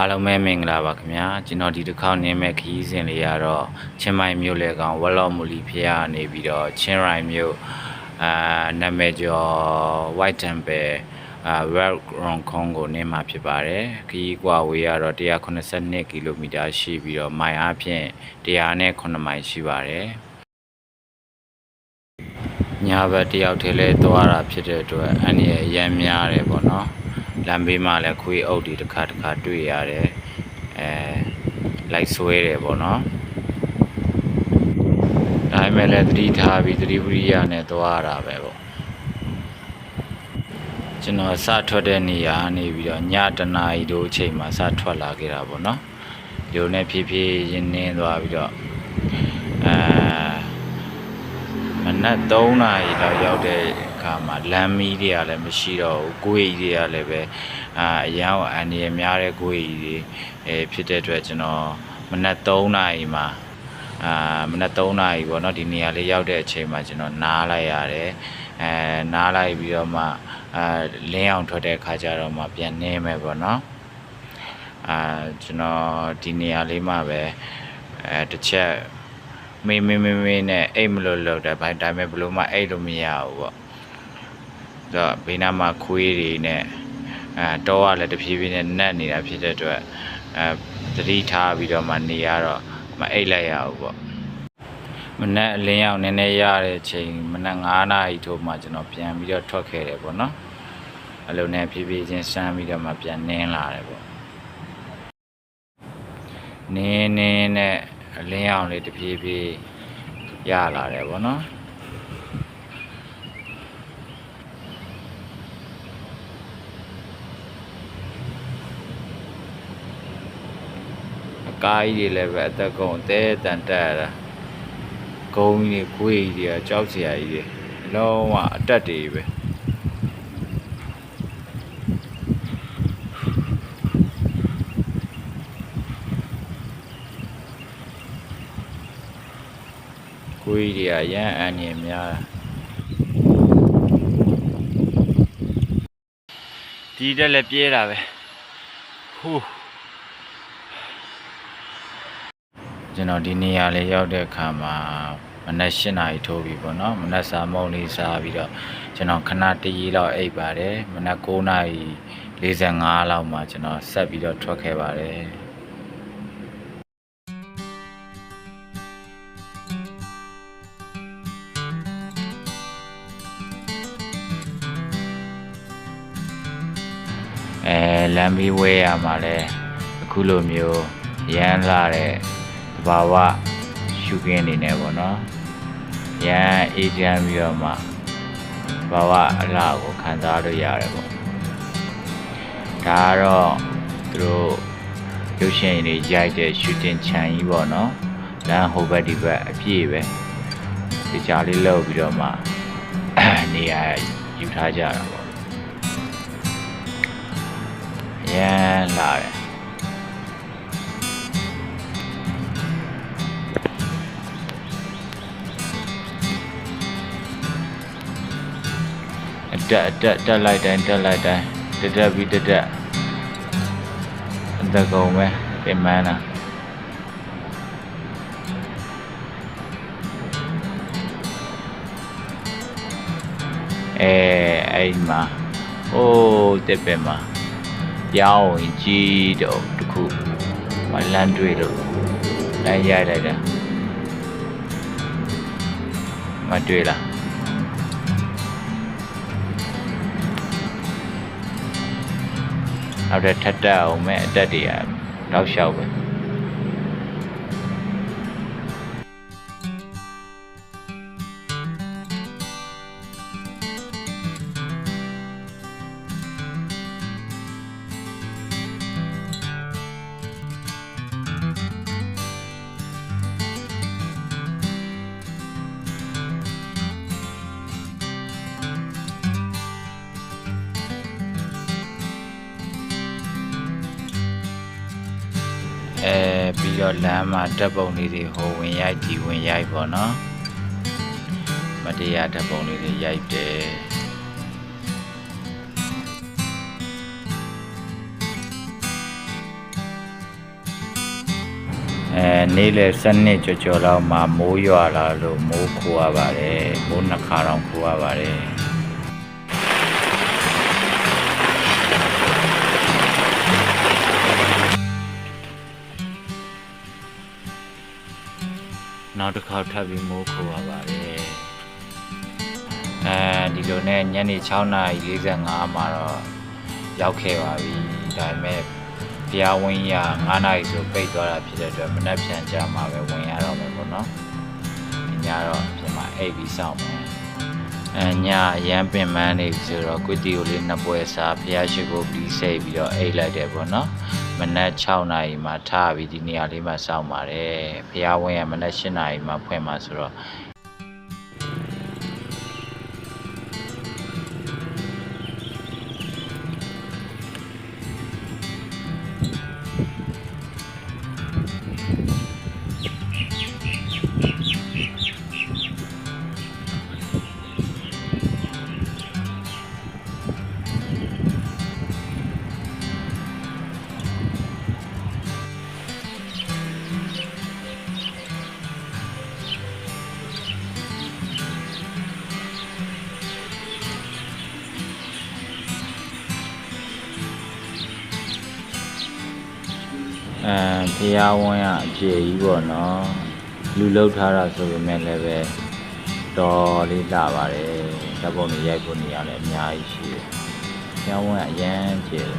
အားလုံးပဲမင်္ဂလာပါခင်ဗျာကျွန်တော်ဒီတစ်ခေါက်နင်းမဲ့ခရီးစဉ်လေးကတော့ချင်းမိုင်မြို့လေကောင်ဝက်လော့မူလီဖျားနေပြီးတော့ချင်းရိုင်မြို့အာနာမည်ကျော် White Temple အာ Red Rong Kong ကိုနင်းမှာဖြစ်ပါတယ်ခရီးကွာဝေးကတော့182ကီလိုမီတာရှိပြီးတော့မိုင်အားဖြင့်109မိုင်ရှိပါတယ်ညာဘက်တယောက်တည်းလဲသွားတာဖြစ်တဲ့အတွက်အန်ရအရမ်းများတယ်ပေါ့နော် လမ်းဘေးမှာလည်းခွေးအုပ်တွေတစ်ခါတစ်ခါတွေ့ရတယ်အဲလိုက်ဆွဲတယ်ပေါ့နော်ဒါပေမဲ့လည်းသတိထားပြီးသတိဝိရိယနဲ့သွားရတာပဲပေါ့ကျွန်တော်စထွက်တဲ့နေရာနေပြီးတော့ညတနာရီတို့အချိန်မှာစထွက်လာခဲ့တာပေါ့နော်ဒီလိုနဲ့ဖြည်းဖြည်းရင်းနှင်းသွားပြီးတော့အဲမနက်3နာရီလောက်ရောက်တဲ့ အခါမှာလမ်းမီးတွေကလည်းမရှိတော့ဘူးကိုယ်ကြီးတွေကလည်းပဲအာအရန်အန်ဒီရများတဲ့ကိုယ်ကြီးတွေအဲဖြစ်တဲ့အတွက်ကျွန်တော်မနက်3နာရီမှာအာမနက်3နာရီပေါ့နော်ဒီနေရာလေးရောက်တဲ့အချိန်မှာကျွန်တော်နားလိုက်ရတယ်အဲနားလိုက်ပြီးတော့မှအာလင်းအောင်ထွက်တဲ့အခါကျတော့မှပြန်နေမယ်ပေါ့နော်အာကျွန်တော်ဒီနေရာလေးမှာပဲအဲတစ်ချက်မေးမေးမေးမေးနဲ့အိတ်မလို့လို့တယ်ဘိုင်တိုင်းမဲ့ဘလို့မှအိတ်လို့မရဘူးပေါ့ တော့ဘေးနားမှာခွေးတွေနဲ့အဲတော့ကလည်းတဖြည်းဖြည်းနဲ့နတ်နေတာဖြစ်တဲ့အတွက်အဲသတိထားပြီးတော့မှနေရတော့မအိတ်လိုက်ရဘူးပေါ့မနက်အလင်းရောက်နည်းနည်းရတဲ့ချိန်မနက်9နာရီထို့မှကျွန်တော်ပြန်ပြီးတော့ထွက်ခဲ့တယ်ပေါ့နော်အလုံးနဲ့ဖြည်းဖြည်းချင်းစမ်းပြီးတော့မှပြန်နင်းလာတယ်ပေါ့နင်းနင်းနဲ့အလင်းရောင်လေးတဖြည်းဖြည်းရလာတယ်ပေါ့နော်အ ကားကြီးတွေလည်းပဲအသက်ကုန်အသေးတန်တက်ရတာဂုံကြီးတွေခွေးကြီးတွေကကြောက်စရာကြီးတွေလုံးဝအတက်တွေပဲခွေးကြီးတွေကရမ်းအန်နေများဒီတက်လည်းပြေးတာပဲဟူး ကျွန်တော်ဒီနေရာလေးရောက်တဲ့အခါမှာမနက်၈နာရီထိုးပြီပေါ့နော်မနက်စာမုံလေးစားပြီးတော့ကျွန်တော်ခဏတရီလောက်အိပ်ပါတယ်မနက်9နာရီ45လောက်မှာကျွန်တော်ဆက်ပြီးတော့ထွက်ခဲ့ပါတယ်အဲလမ်းဘေးဝဲရမှာလဲအခုလိုမျိုးရမ်းလာတဲ့တ ဘာဝရှုခင်းနေနေပေါ့နော်ရန်အေးချမ်းပြီးတော့မှဘာဝအလားကိုခံစားလို့ရတယ်ပေါ့ဒါကတော့သူတို့ရုပ်ရှင်တွေရိုက်တဲ့ရှူတင်ခြံကြီးပေါ့နော်လမ်းဟိုဘက်ဒီဘက်အပြည့်ပဲဒီကြားလေးလောက်ပြီးတော့မှနေရာယူထားကြတာပေါ့ရန်လာတယ် တက်အတက်တက်လိုက်တိုင်းတက်လိုက်တိုင်းတက်တက်ပြီးတက်တက်အသက်ကုန်ပဲပြင်မန်းတာအဲအဲ့ဒီမှာဟိုးတက်ပဲမှာပြောင်းဝင်ကြီးတော့တခုမလန်းတွေ့လို့လမ်းရိုက်လိုက်တာမတွေ့လား နောက်ထပ်ထပ်တက်အောင်မဲ့အတက်တွေကတောက်လျှောက်ပဲ ပြီးတော့လမ်းမှာတပ်ပုံလေးတွေဟိုဝင်ရိုက်ဒီဝင်ရိုက်ပေါ့နော်မတရားတပ်ပုံလေးတွေရိုက်တယ်အဲနေ့လယ်7နှစ်ကြော်ကြော်လောက်မှာမိုးရွာလာလို့မိုးခိုးရပါတယ်မိုးနှစ်ခါတောင်ခိုးရပါတယ် နောက်တစ်ခါထပ်ပြီးမိုးခိုးရပါတယ်အဲဒီလိုနဲ့ညနေ6:45မှာတော့ရောက်ခဲ့ပါပြီဒါပေမဲ့ဘုရားဝင်းရ9နာရီဆိုပိတ်သွားတာဖြစ်တဲ့အတွက်မနှက်ပြန်ကြမှာပဲဝင်ရတော့မယ်ပေါ့နော်ညတော့ပြင်မှာအိပ်ပြီးစောင့်မယ်အညရမ်းပင်ပန်းနေပြီဆိုတော့ကွတီကိုလေးနှစ်ပွဲစားဘုရားရှိခိုးပြီးစိတ်ပြီးတော့အိပ်လိုက်တယ်ပေါ့နော် မနက်6နာရီမှာထားပြီးဒီနေရာလေးမှာစောင့်ပါတယ်။ဘုရားဝင်းကမနက်7နာရီမှာဖွင့်မှာဆိုတော့ ဘုရားဝင်းကအကျေကြီးပေါ့နော်။လူလောက်ထားတာဆိုပေမဲ့လည်းပဲတော်လေးလာပါတယ်။ဓာတ်ပုံတွေရိုက်ဖို့နေရာလည်းအများကြီးရှိတယ်။ဘုရားဝင်းကအရန်ကျေတ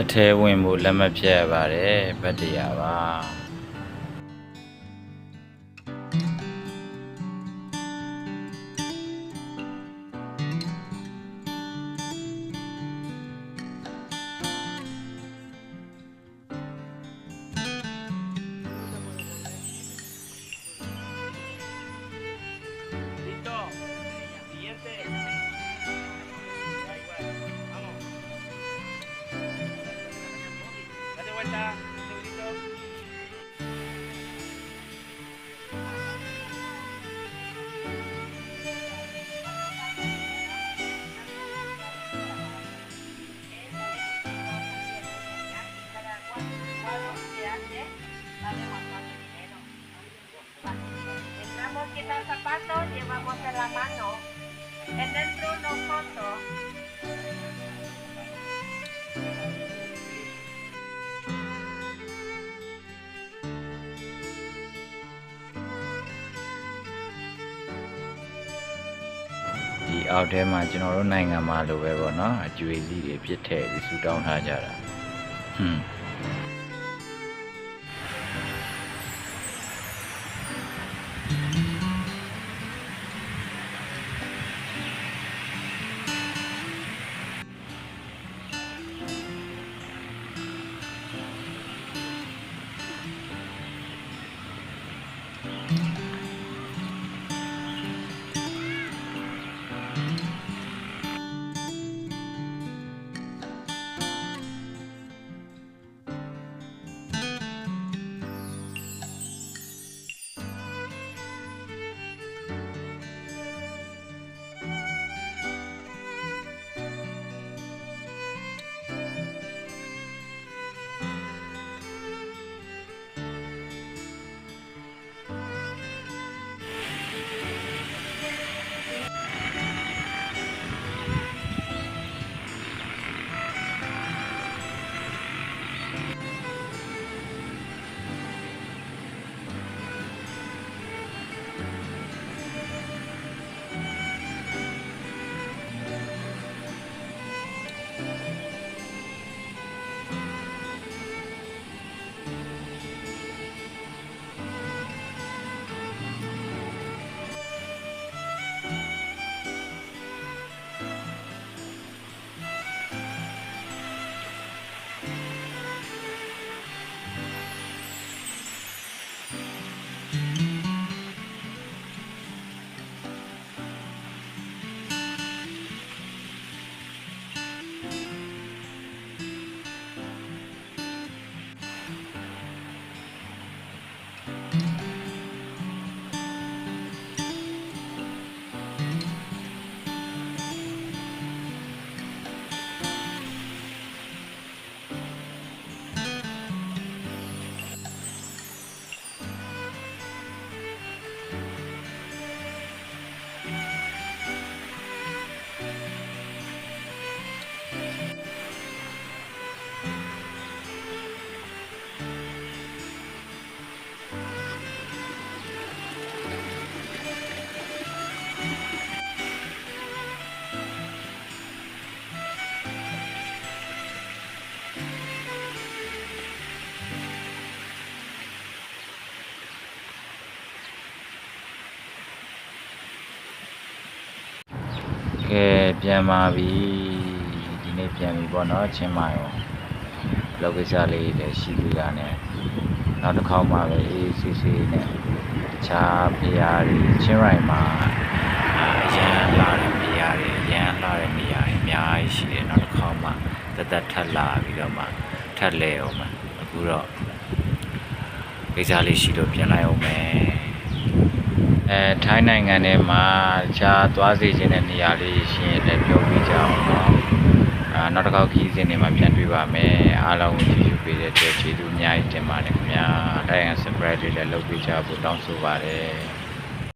အထဲဝင်ဖို့လက်မဖြတ်ရပါတယ်ဗတ်တရားပါ အောက်ထဲမှာကျွန်တော်တို့နိုင်ငံမှာလိုပဲပေါ့နော်အကျွေးစီးတွေပြစ်ထည့်ပြီးဆူတောင်းထားကြတာဟွန်း ကဲပြန်ပါပြီဒီနေ့ပြန်ပြီပေါ့နော်ချင်းမရောလောက်ကိစ္စလေးလည်းရှိသေးတာ ਨੇ နောက်တစ်ခေါက်မှပဲအေးဆေးဆေးနဲ့တခြားဖရာတွေချင်းရိုင်မှာအာအရန်လာတဲ့ဖရာတွေအရန်လာတဲ့နေရာတွေအများကြီးရှိတယ်နောက်တစ်ခေါက်မှတက်တက်ထပ်လာပြီးတော့မှထပ်လဲအောင်မှအခုတော့ကိစ္စလေးရှိလို့ပြန်လိုက်အောင်မယ် အဲထိုင်းနိုင်ငံထဲမှာတခြားသွားစီခြင်းတဲ့နေရာလေးရှိရင်လည်းပြောပြကြအောင်နော်အာနောက်တစ်ခေါက်ခီးစဉ်တွေမှာပြန်တွေ့ပါမယ်အားလုံးကိုကြည့်ရှုပေးတဲ့အတွက်ကျေးဇူးအများကြီးတင်ပါတယ်ခင်ဗျာတိုင်းရန် subscribe တွေလည်းလုပ်ပေးကြဖို့တောင်းဆိုပါတယ်